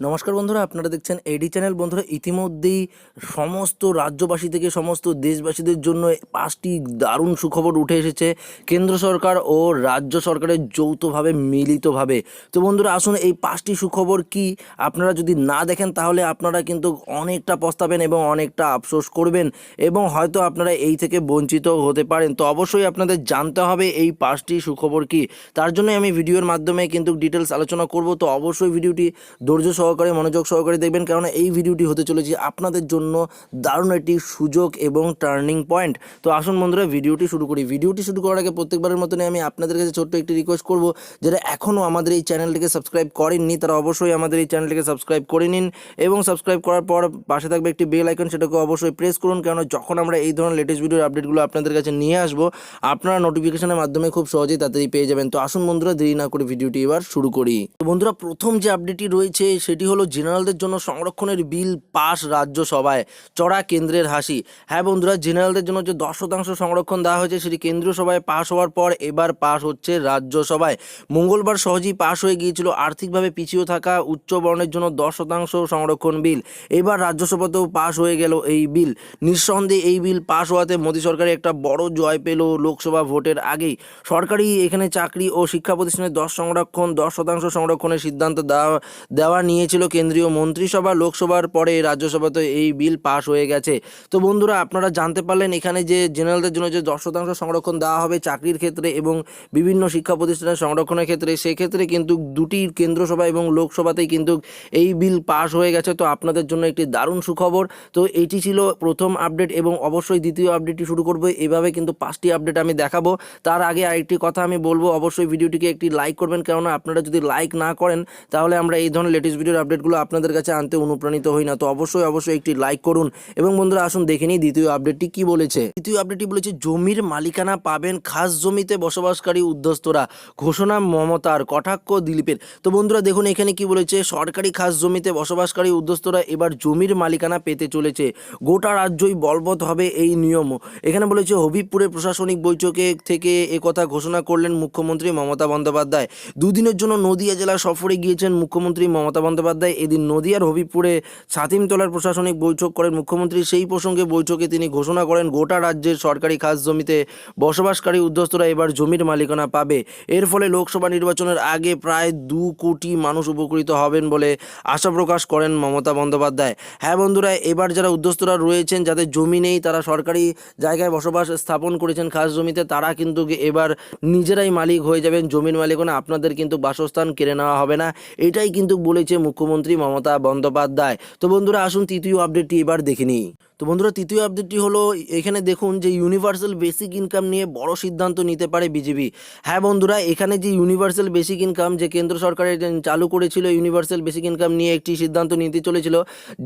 নমস্কার বন্ধুরা, আপনারা দেখছেন এডি চ্যানেল বন্ধুরা, ইতিমধ্যেই সমস্ত রাজ্যবাসী থেকে সমস্ত দেশবাসীদের জন্য পাঁচটি দারুণ সুখবর উঠে এসেছে। কেন্দ্র সরকার ও রাজ্য সরকারের যৌথভাবে, মিলিতভাবে। তো বন্ধুরা, আসুন এই পাঁচটি সুখবর কি আপনারা যদি না দেখেন, তাহলে আপনারা কিন্তু অনেকটা পস্তাবেন এবং অনেকটা আফসোস করবেন এবং হয়তো আপনারা এই থেকে বঞ্চিত হতে পারেন। তো অবশ্যই আপনাদের জানতে হবে এই পাঁচটি সুখবর কি। তার জন্য আমি ভিডিওর মাধ্যমে কিন্তু ডিটেলস আলোচনা করব। তো অবশ্যই ভিডিওটি ধৈর্য সহকারে, মনোযোগ সহকারে দেখবেন। কারণ এই ভিডিওটি হতে চলেছে আপনাদের জন্য দারুণ একটি সুযোগ এবং টার্নিং পয়েন্ট। তো আসুন বন্ধুরা, ভিডিওটি শুরু করি। ভিডিওটি শুরু করার আগে প্রত্যেকবারের মতনই আমি আপনাদের কাছে ছোট্ট একটি রিকোয়েস্ট করব, যারা এখনও আমাদের এই চ্যানেলটিকে সাবস্ক্রাইব করেননি, তারা অবশ্যই আমাদের এই চ্যানেলটিকে সাবস্ক্রাইব করে নিন এবং সাবস্ক্রাইব করার পর পাশে থাকবে একটি বেল আইকন সেটাকে অবশ্যই প্রেস করুন। কারণ যখন আমরা এই ধরনের লেটেস্ট ভিডিওর আপডেটগুলো আপনাদের কাছে নিয়ে আসব, আপনারা নোটিফিকেশনের মাধ্যমে খুব সহজেই তাড়াতাড়ি পেয়ে যাবেন। তো আসুন বন্ধুরা, দেরি না করে ভিডিওটি এবার শুরু করি। তো বন্ধুরা, প্রথম যে আপডেটটি রয়েছে সেটি হলো জেনারেলদের জন্য সংরক্ষণের বিল পাস রাজ্যসভায়। চড়া কেন্দ্রের হাসি। হ্যাঁ বন্ধুরা, জেনারেলদের জন্য যে দশ শতাংশ সংরক্ষণ দেওয়া হয়েছে, সেটি কেন্দ্রীয় সভায় পাশ হওয়ার পর এবার পাশ হচ্ছে রাজ্যসভায়। মঙ্গলবার সহজেই পাশ হয়ে গিয়েছিল। আর্থিকভাবে পিছিয়ে থাকা উচ্চ বর্ণের জন্য দশ শতাংশ সংরক্ষণ বিল। এবার রাজ্যসভাতেও পাশ হয়ে গেল এই বিল। নিঃসন্দেহে এই বিল পাশ হওয়াতে মোদী সরকারের একটা বড় জয় পেল লোকসভা ভোটের আগেই। সরকারি এখানে চাকরি ও শিক্ষা প্রতিষ্ঠানে দশ সংরক্ষণ, দশ শতাংশ সংরক্ষণের সিদ্ধান্ত দেওয়া দেওয়া নিয়েছিল কেন্দ্রীয় মন্ত্রিসভা, লোকসভার পরে রাজ্যসভাতে এই বিল পাশ হয়ে গেছে। তো বন্ধুরা, আপনারা জানতে পারলেন এখানে যে জেনারেলদের জন্য যে দশ শতাংশ সংরক্ষণ দেওয়া হবে চাকরির ক্ষেত্রে এবং বিভিন্ন শিক্ষা প্রতিষ্ঠানের সংরক্ষণের ক্ষেত্রে, সেক্ষেত্রে কিন্তু দুটি কেন্দ্রসভা এবং লোকসভাতেই কিন্তু এই বিল পাশ হয়ে গেছে। তো আপনাদের জন্য একটি দারুণ সুখবর। তো এটি ছিল প্রথম আপডেট এবং অবশ্যই দ্বিতীয় আপডেটটি শুরু করব। এভাবে কিন্তু পাঁচটি আপডেট আমি দেখাবো। তার আগে আরেকটি কথা আমি বলব, অবশ্যই ভিডিওটিকে একটি লাইক করবেন। কেননা আপনারা যদি লাইক না করেন, তাহলে আমরা এই ধরনের লেটেস্ট ভিডিওর আপডেটগুলো আপনাদের কাছে আনতে অনুপ্রাণিত হই না, তো অবশ্যই অবশ্যই একটি লাইক করুন। এবং বন্ধুরা, আসুন দেখে নিই দ্বিতীয় আপডেটটি কি বলেছে। দ্বিতীয় আপডেটটি বলেছে, জমির মালিকানা পাবেন খাস জমিতে বসবাসকারী উদ্যোস্তরা ঘোষণা, মমতার কটাক্ষ, দিলীপের। তো বন্ধুরা, দেখুন এখানে কি বলেছে, সরকারি খাস জমিতে বসবাসকারী উদ্যোস্তরা এবার জমির মালিকানা পেতে চলেছে। গোটা রাজ্যই বলবৎ হবে এই নিয়ম। এখানে বলেছে হবিবপুরে প্রশাসনিক বৈঠকে থেকে একথা ঘোষণা করলেন মুখ্যমন্ত্রী মমতা বন্দ্যোপাধ্যায়। দুদিনের জন্য নদিয়া জেলা সফরে গিয়েছেন মুখ্যমন্ত্রী মমতা বন্দ্যোপাধ্যায়। এদিন নদিয়ার হবিবপুরে ছাতিমতলার প্রশাসনিক বৈঠক করেন মুখ্যমন্ত্রী। সেই প্রসঙ্গে বৈঠকে তিনি ঘোষণা করেন, গোটা রাজ্যের সরকারি খাস জমিতে বসবাসকারী উদ্যোস্তরা এবার জমির মালিকানা পাবে। এর ফলে লোকসভা নির্বাচনের আগে প্রায় দু কোটি মানুষ উপকৃত হবেন বলে আশা প্রকাশ করেন মমতা বন্দ্যোপাধ্যায়। হ্যাঁ বন্ধুরা, এবার যারা উদ্যস্তরা রয়েছেন, যাদের জমি নেই, তারা সরকারি জায়গায় বসবাস স্থাপন করেছেন খাস জমিতে, তারা কিন্তু এবার নিজেরাই মালিক হয়ে যাবেন। জমির মালিকানা আপনাদের কিন্তু বাসস্থান কেড়ে নেওয়া হবে না। এটাই কিন্তু বলেছে মুখ্যমন্ত্রী মমতা বন্দ্যোপাধ্যায়। তো বন্ধুরা আসুন তৃতীয় আপডেটটি এবার দেখে নিই। তো বন্ধুরা, তৃতীয় আপডেটটি হলো, এখানে দেখুন যে ইউনিভার্সাল বেসিক ইনকাম নিয়ে বড় সিদ্ধান্ত নিতে পারে বিজেপি হ্যাঁ বন্ধুরা, এখানে যে ইউনিভার্সাল বেসিক ইনকাম যে কেন্দ্র সরকারের চালু করেছিল ইউনিভার্সাল বেসিক ইনকাম নিয়ে একটি সিদ্ধান্ত নিতে চলেছিল,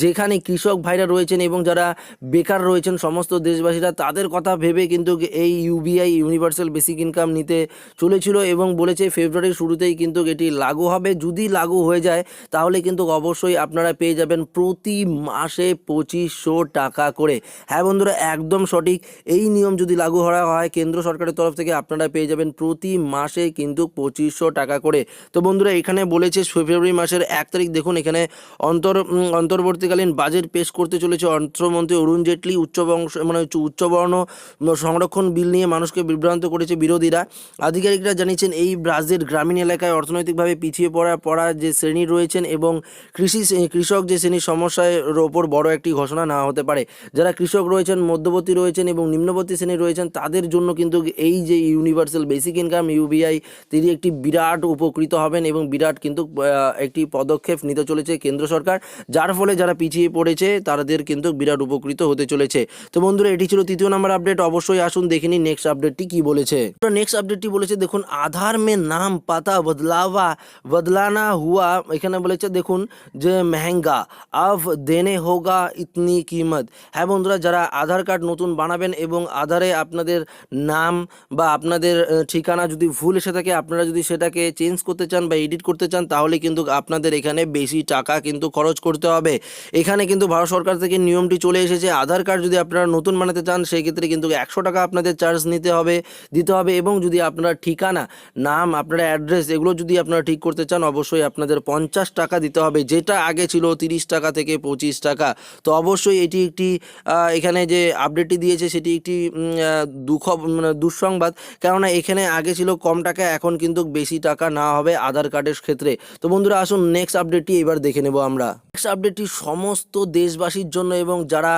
যেখানে কৃষক ভাইরা রয়েছেন এবং যারা বেকার রয়েছেন সমস্ত দেশবাসীরা, তাদের কথা ভেবে কিন্তু এই ইউবিআই ইউনিভার্সাল বেসিক ইনকাম নিতে চলেছিল এবং বলেছে ফেব্রুয়ারির শুরুতেই কিন্তু এটি লাগু হবে। যদি লাগু হয়ে যায়, তাহলে কিন্তু অবশ্যই আপনারা পেয়ে যাবেন প্রতি মাসে পঁচিশশো টাকা। করে। হ্যাঁ বন্ধুরা, একদম সঠিক। এই নিয়ম যদি লাগু করা হয়, কেন্দ্র সরকারের তরফ থেকে আপনারা পেয়ে যাবেন প্রতি মাসে কিন্তু পঁচিশশো টাকা করে। তো বন্ধুরা, এখানে বলেছে ফেব্রুয়ারি মাসের এক তারিখ। দেখুন, এখানে অন্তর অন্তর্বর্তীকালীন বাজেট পেশ করতে চলেছে অর্থমন্ত্রী অরুণ জেটলি। উচ্চ বংশ মানে উচ্চবর্ণ সংরক্ষণ বিল নিয়ে মানুষকে বিভ্রান্ত করেছে বিরোধীরা। আধিকারিকরা জানিয়েছেন, এই রাজ্যের গ্রামীণ এলাকায় অর্থনৈতিকভাবে পিছিয়ে পড়া পড়া যে শ্রেণি রয়েছেন এবং কৃষি কৃষক যে শ্রেণির সমস্যার ওপর বড় একটি ঘোষণা না হতে পারে। হয় যারা কৃষক রয়েছেন, মধ্যবর্তী রয়েছেন এবং নিম্নবর্তী শ্রেণি রয়েছেন, তাদের জন্য কিন্তু এই যে ইউনিভার্সাল বেসিক ইনকাম ইউবিআই তিনি একটি বিরাট উপকৃত হবেন এবং বিরাট কিন্তু একটি পদক্ষেপ নিতে চলেছে কেন্দ্র সরকার। যার ফলে যারা পিছিয়ে পড়েছে, তাদের কিন্তু বিরাট উপকৃত হতে চলেছে। তো বন্ধুরা, এটি ছিল তৃতীয় নম্বর আপডেট অবশ্যই আসুন, দেখে নিন নেক্সট আপডেটটি কী বলেছে। নেক্সট আপডেটটি বলেছে, দেখুন, আধার মে নাম পাতা বদলাওয়া, বদলানা হুয়া, এখানে বলেছে, দেখুন, যে মেহেঙ্গা আফ দেনে হোগা ইতনি কিমত। হ্যাঁ বন্ধুরা, যারা আধার কার্ড নতুন বানাবেন এবং আধারে আপনাদের নাম বা আপনাদের ঠিকানা যদি ভুল এসে থাকে, আপনারা যদি সেটাকে চেঞ্জ করতে চান বা এডিট করতে চান, তাহলে কিন্তু আপনাদের এখানে বেশি টাকা কিন্তু খরচ করতে হবে। এখানে কিন্তু ভারত সরকার থেকে নিয়মটি চলে এসেছে, আধার কার্ড যদি আপনারা নতুন বানাতে চান সেই ক্ষেত্রে কিন্তু একশো টাকা আপনাদের চার্জ নিতে হবে, দিতে হবে এবং যদি আপনারা ঠিকানা, নাম, আপনারা অ্যাড্রেস এগুলো যদি আপনারা ঠিক করতে চান, অবশ্যই আপনাদের পঞ্চাশ টাকা দিতে হবে, যেটা আগে ছিল তিরিশ টাকা থেকে পঁচিশ টাকা। তো অবশ্যই এটি একটি আহ, এখানে যে আপডেটটি দিয়েছে সেটি একটি দুঃখ মানে দুঃসংবাদ। কেননা এখানে আগে ছিল কম টাকা এখন কিন্তু বেশি টাকা না হবে আধার কার্ডের ক্ষেত্রে। তো বন্ধুরা আসুন নেক্সট আপডেটটি এবার দেখে নেব আমরা। নেক্সট আপডেটটি সমস্ত দেশবাসীর জন্য এবং যারা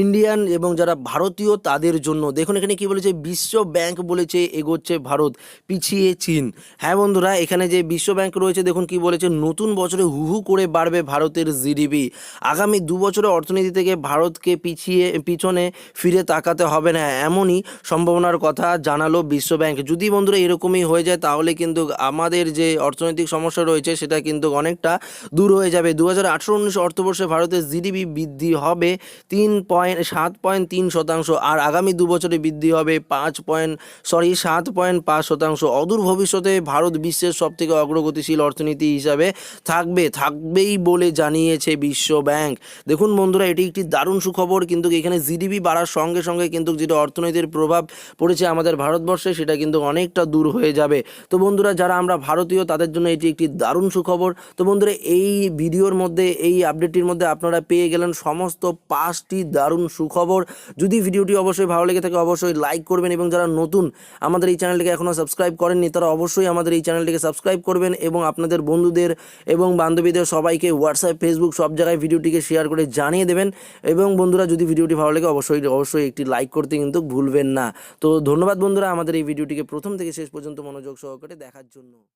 ইন্ডিয়ান এবং যারা ভারতীয় তাদের জন্য। দেখুন এখানে কি বলেছে? বিশ্ব ব্যাংক বলেছে এগোচ্ছে ভারত পিছিয়ে চীন। হ্যাঁ বন্ধুরা এখানে যে বিশ্ব ব্যাংক রয়েছে দেখুন কি বলেছে? নতুন বছরে হু হু করে বাড়বে ভারতের জিডিপি। আগামী দু বছরে অর্থনীতি থেকে ভারতকে পিছিয়ে, পিছনে ফিরে তাকাতে হবে না, এমনই সম্ভাবনার কথা জানালো বিশ্ব ব্যাংক। যদি বন্ধুরা এরকমই হয়ে যায়, তাহলে কিন্তু আমাদের যে অর্থনৈতিক সমস্যা রয়েছে, সেটা কিন্তু অনেকটা দূর হয়ে যাবে। দু হাজার উনিশ অর্থবর্ষে ভারতের জিডিপি বৃদ্ধি হবে তিন পয়েন্ট, সাত পয়েন্ট তিন শতাংশ, আর আগামী দু বছরে বৃদ্ধি হবে পাঁচ পয়েন্ট, সরি, সাত পয়েন্ট পাঁচ শতাংশ। অদূর ভবিষ্যতে ভারত বিশ্বের সবথেকে অগ্রগতিশীল অর্থনীতি হিসাবে থাকবে, থাকবেই বলে জানিয়েছে বিশ্ব ব্যাংক। দেখুন বন্ধুরা, এটি একটি দারুণ সুখবর কিন্তু এখানে জিডিপি বাড়ার সঙ্গে সঙ্গে কিন্তু যেটা অর্থনীতির প্রভাব পড়েছে আমাদের ভারতবর্ষে, সেটা কিন্তু অনেকটা দূর হয়ে যাবে। তো বন্ধুরা, যারা আমরা ভারতীয়, তাদের জন্য এটি একটি দারুণ সুখবর। তো বন্ধুরা, এই ভিডিওর মধ্যে, এই আপডেটটির মধ্যে আপনারা পেয়ে গেলেন সমস্ত পাঁচটি দারুণ সুখবর। যদি ভিডিওটি অবশ্যই ভালো লেগে থাকে, অবশ্যই লাইক করবেন এবং যারা নতুন আমাদের এই চ্যানেলটিকে এখনও সাবস্ক্রাইব করেননি, তারা অবশ্যই আমাদের এই চ্যানেলটিকে সাবস্ক্রাইব করবেন এবং আপনাদের বন্ধুদের এবং বান্ধবীদের সবাইকে হোয়াটসঅ্যাপ ফেসবুক সব জায়গায় ভিডিওটিকে শেয়ার করে জানিয়ে দেবেন। এবং বন্ধুরা, যদি ভিডিওটি ভালো লাগে, অবশ্যই অবশ্যই একটি লাইক করতে কিন্তু ভুলবেন না। তো ধন্যবাদ বন্ধুরা, আমাদের এই ভিডিওটিকে প্রথম থেকে শেষ পর্যন্ত মনোযোগ সহকারে দেখার জন্য।